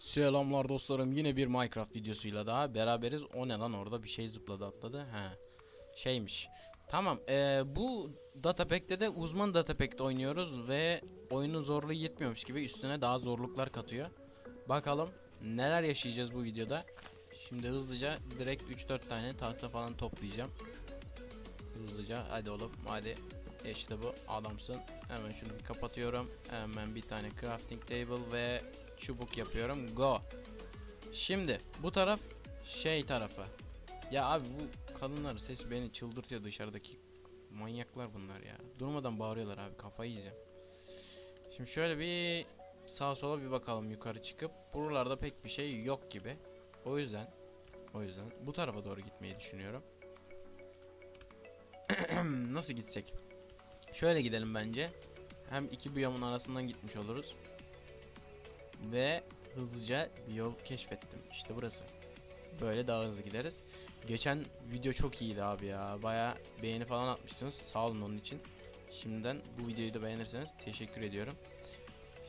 Selamlar dostlarım yine bir Minecraft videosuyla daha beraberiz. O ne lan orada bir şey zıpladı atladı. He. Şeymiş. Tamam eee, bu datapack'te de uzman datapack'te oynuyoruz ve oyunun zorluğu yetmiyormuş gibi üstüne daha zorluklar katıyor. Bakalım neler yaşayacağız bu videoda. Şimdi hızlıca direkt 3-4 tane tahta falan toplayacağım. Hızlıca hadi oğlum hadi. İşte bu adamsın. Hemen şunu kapatıyorum. Hemen bir tane crafting table ve çubuk yapıyorum. Go. Şimdi bu taraf şey tarafı. Ya abi bu kadınlar ses beni çıldırtıyor dışarıdaki manyaklar bunlar ya. Durmadan bağırıyorlar abi kafayı yiyeceğim. Şimdi şöyle bir sağa sola bir bakalım yukarı çıkıp buralarda pek bir şey yok gibi. O yüzden o yüzden bu tarafa doğru gitmeyi düşünüyorum. Nasıl gitsek? Şöyle gidelim bence. Hem iki biyomun arasından gitmiş oluruz. Ve hızlıca bir yol keşfettim. İşte burası. Böyle daha hızlı gideriz. Geçen video çok iyiydi abi ya. Baya beğeni falan atmışsınız. Sağ olun onun için. Şimdiden bu videoyu da beğenirseniz teşekkür ediyorum.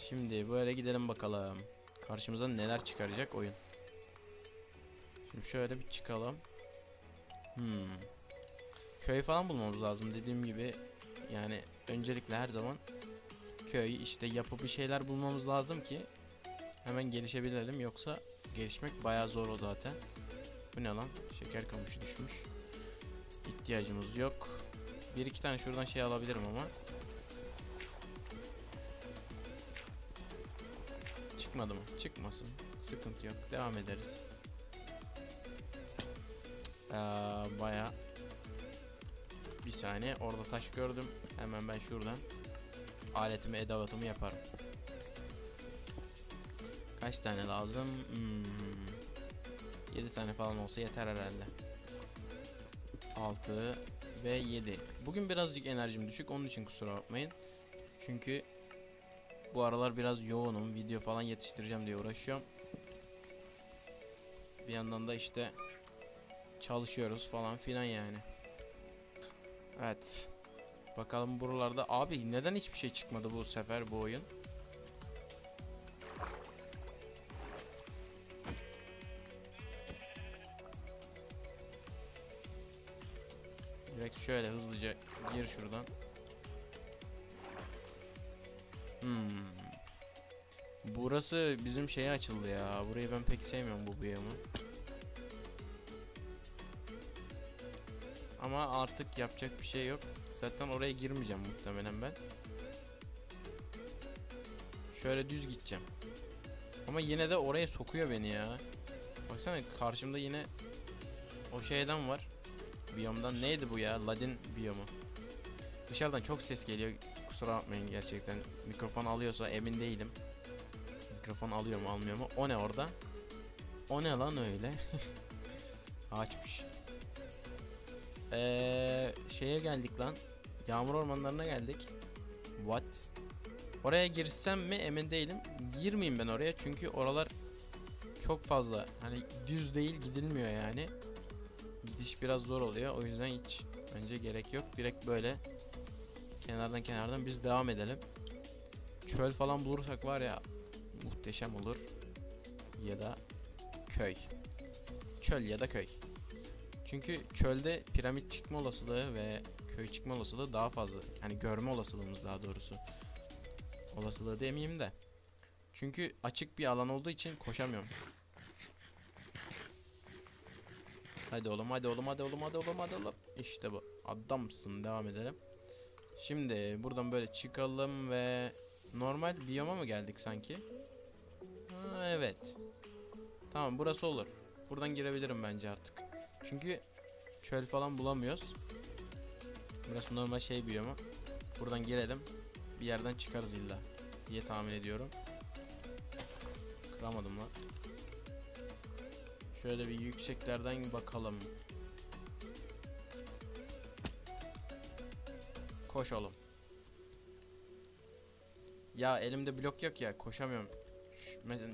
Şimdi böyle gidelim bakalım. Karşımıza neler çıkaracak oyun. Şimdi şöyle bir çıkalım. Hmm. Köy falan bulmamız lazım dediğim gibi. Yani öncelikle her zaman köy işte yapı bir şeyler bulmamız lazım ki hemen gelişebilelim yoksa gelişmek bayağı zor o zaten. Bu ne lan? Şeker kamışı düşmüş. İhtiyacımız yok. Bir iki tane şuradan şey alabilirim ama. Çıkmadı mı? Çıkmasın. Sıkıntı yok. Devam ederiz. Ee, bayağı bir saniye orada taş gördüm. Hemen ben şuradan aletimi edevatımı yaparım. Kaç tane lazım? Hmm. 7 tane falan olsa yeter herhalde. 6 ve 7. Bugün birazcık enerjim düşük onun için kusura bakmayın. Çünkü bu aralar biraz yoğunum. Video falan yetiştireceğim diye uğraşıyorum. Bir yandan da işte çalışıyoruz falan filan yani. Evet. Bakalım buralarda. Abi neden hiçbir şey çıkmadı bu sefer bu oyun? Direkt şöyle hızlıca gir şuradan. Hmm. Burası bizim şeye açıldı ya. Burayı ben pek sevmiyorum bu biyomu. Ama artık yapacak bir şey yok. Zaten oraya girmeyeceğim muhtemelen ben. Şöyle düz gideceğim. Ama yine de oraya sokuyor beni ya. Baksana karşımda yine o şeyden var. Biyomdan neydi bu ya? Ladin biyomu. Dışarıdan çok ses geliyor. Kusura bakmayın gerçekten. Mikrofon alıyorsa emin değilim. Mikrofon alıyor mu almıyor mu? O ne orada? O ne lan öyle? Ağaçmış. Ee, şeye geldik lan. Yağmur ormanlarına geldik. What? Oraya girsem mi emin değilim. Girmeyeyim ben oraya çünkü oralar çok fazla. Hani düz değil gidilmiyor yani. Gidiş biraz zor oluyor. O yüzden hiç bence gerek yok. Direkt böyle kenardan kenardan biz devam edelim. Çöl falan bulursak var ya muhteşem olur. Ya da köy. Çöl ya da köy. Çünkü çölde piramit çıkma olasılığı ve köy çıkma olasılığı daha fazla. Yani görme olasılığımız daha doğrusu. Olasılığı demeyeyim de. Çünkü açık bir alan olduğu için koşamıyorum. Hadi oğlum hadi oğlum hadi oğlum hadi oğlum hadi oğlum. İşte bu. Adamsın devam edelim. Şimdi buradan böyle çıkalım ve normal biyoma mı geldik sanki? Ha, evet. Tamam burası olur. Buradan girebilirim bence artık. Çünkü çöl falan bulamıyoruz. Burası normal şey biyomu. Buradan girelim. Bir yerden çıkarız illa diye tahmin ediyorum. Kıramadım lan. Şöyle bir yükseklerden bakalım. Koş oğlum. Ya elimde blok yok ya koşamıyorum.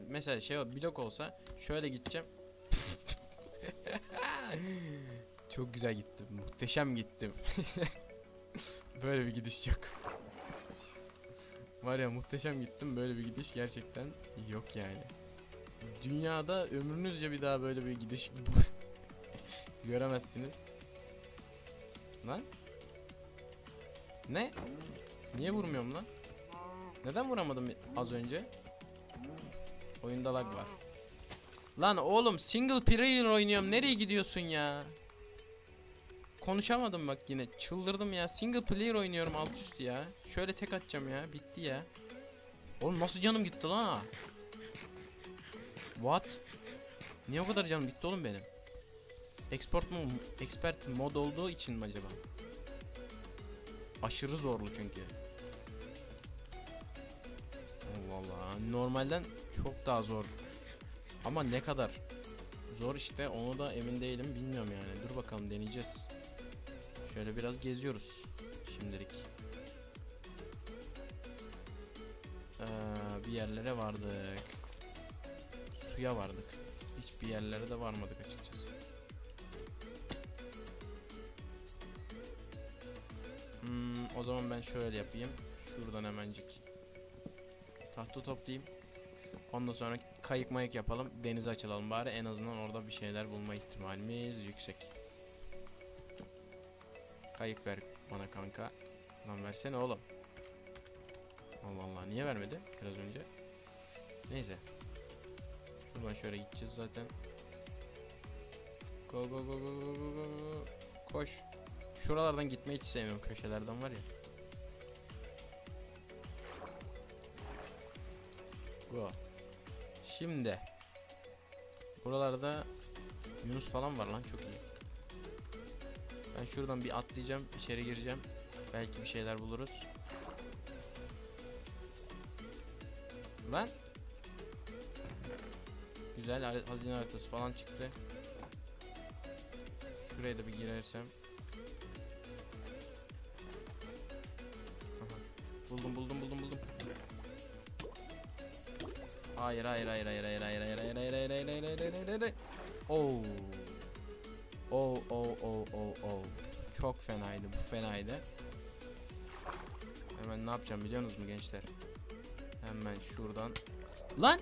Mesela şey blok olsa şöyle gideceğim. Çok güzel gittim. Muhteşem gittim. böyle bir gidiş yok. Var ya muhteşem gittim. Böyle bir gidiş gerçekten yok yani. Dünyada ömrünüzce bir daha böyle bir gidiş göremezsiniz. Lan? Ne? Niye vurmuyorum lan? Neden vuramadım az önce? Oyunda lag var. Lan oğlum single player oynuyorum. Nereye gidiyorsun ya? Konuşamadım bak yine. Çıldırdım ya. Single player oynuyorum alt üst ya. Şöyle tek atacağım ya. Bitti ya. Oğlum nasıl canım gitti lan? What? Niye o kadar canım gitti oğlum benim? Export mu expert mod olduğu için mi acaba? Aşırı zorlu çünkü. Allah Allah. Normalden çok daha zor. Ama ne kadar zor işte onu da emin değilim bilmiyorum yani. Dur bakalım deneyeceğiz. Şöyle biraz geziyoruz şimdilik. Ee, bir yerlere vardık. Suya vardık. Hiçbir yerlere de varmadık açıkçası. Hmm, o zaman ben şöyle yapayım. Şuradan hemencik tahta toplayayım. Ondan sonra kayık mayık yapalım. Denize açılalım bari. En azından orada bir şeyler bulma ihtimalimiz yüksek. Kayık ver bana kanka. Lan versene oğlum. Allah Allah niye vermedi biraz önce? Neyse. Şuradan şöyle gideceğiz zaten. Go go go go go go go. Koş. Şuralardan gitmeyi hiç sevmiyorum köşelerden var ya. Go. Şimdi buralarda Yunus falan var lan çok iyi. Ben şuradan bir atlayacağım, içeri gireceğim. Belki bir şeyler buluruz. Lan. Güzel ha- hazine haritası falan çıktı. Şuraya da bir girersem. Buldum buldum buldum buldum. Hayır hayır hayır hayır hayır hayır hayır hayır hayır hayır hayır hayır hayır hayır hayır hayır Oh. Oh oh oh oh oh. Çok fenaydı bu fenaydı. Hemen ne yapacağım biliyor musunuz gençler? Hemen şuradan. Lan!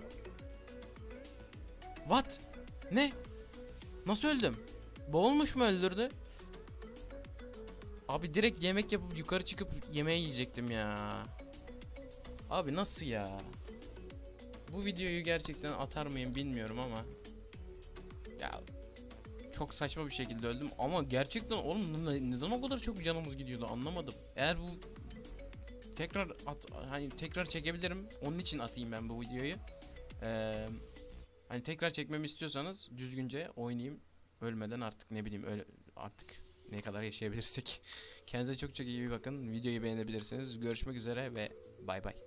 What? Ne? Nasıl öldüm? Boğulmuş mu öldürdü? Abi direkt yemek yapıp yukarı çıkıp yemeği yiyecektim ya. Abi nasıl ya? Bu videoyu gerçekten atar mıyım bilmiyorum ama ya çok saçma bir şekilde öldüm ama gerçekten oğlum ne- neden o kadar çok canımız gidiyordu anlamadım. Eğer bu tekrar at hani tekrar çekebilirim. Onun için atayım ben bu videoyu. Ee, hani tekrar çekmemi istiyorsanız düzgünce oynayayım. Ölmeden artık ne bileyim öyle artık ne kadar yaşayabilirsek. Kendinize çok çok iyi bakın. Videoyu beğenebilirsiniz. Görüşmek üzere ve bay bay.